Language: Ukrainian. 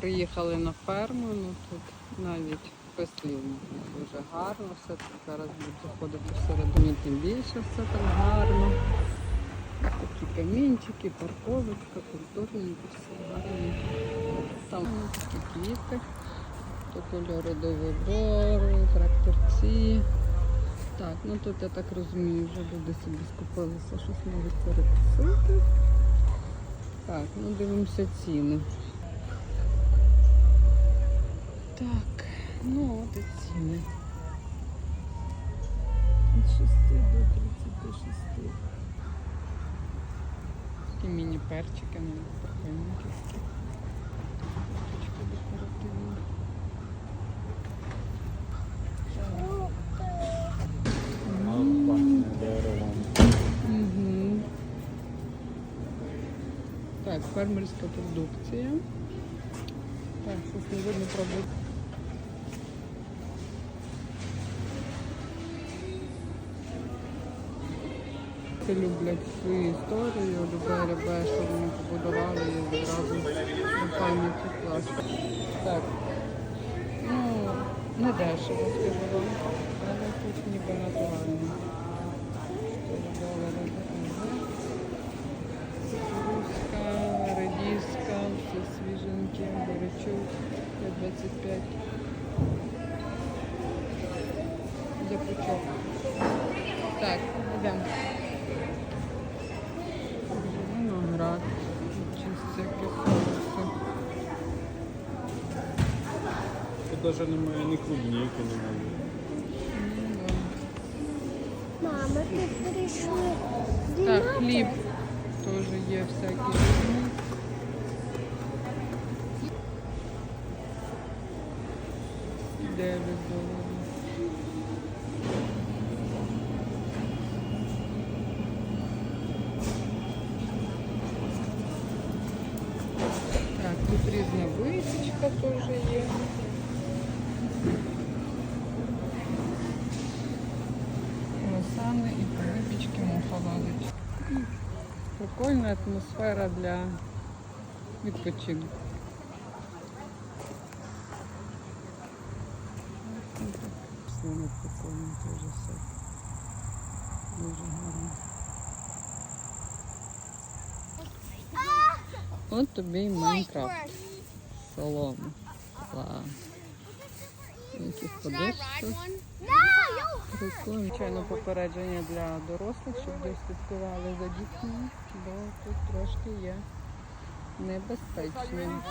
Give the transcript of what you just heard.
Приїхали на ферму, ну тут навіть без дуже гарно. Все тут зараз буду заходити всередині, тим більше все так гарно. Такі камінчики, парковочка, культурненько, все гарно. Там такі квіти, то кольори до вибору, тракторці. Так, ну тут я так розумію, вже люди собі скупилися, щось можуть перекусити. Так, ну дивимося ціни. Так, ну от і ціни. Від 6 до 36. Такі міні-перчики, ну, прикольненькі. Карточки декоративні. Так, фермерська продукція. Так, щось не видно, правда. Це люблять свою історію, любе ребе, що вони побудували і відразу до пам'яті класно. Так. Ну, не дешево, скажу вам, але тут ніби натурально. 4 долари. Кукурузка, редиска, все свіженьке, бурячок, 25. За пучок. Так, йдемо. навіть немає ні клубніки, немає. Ну, да. Мама, тут прийшли. Так, хліб теж є всякі різні. Дев'ять доларів. Так, тут різна випічка теж є. Круасани і випічки мухоладочки. Прикольна атмосфера для відпочинку. Слони прикольні теж все. Дуже гарно. От тобі і Майнкрафт. Соломи. Клас. Звичайно, попередження для дорослих, щоб ви слідкували за дітьми, бо тут трошки є небезпечно.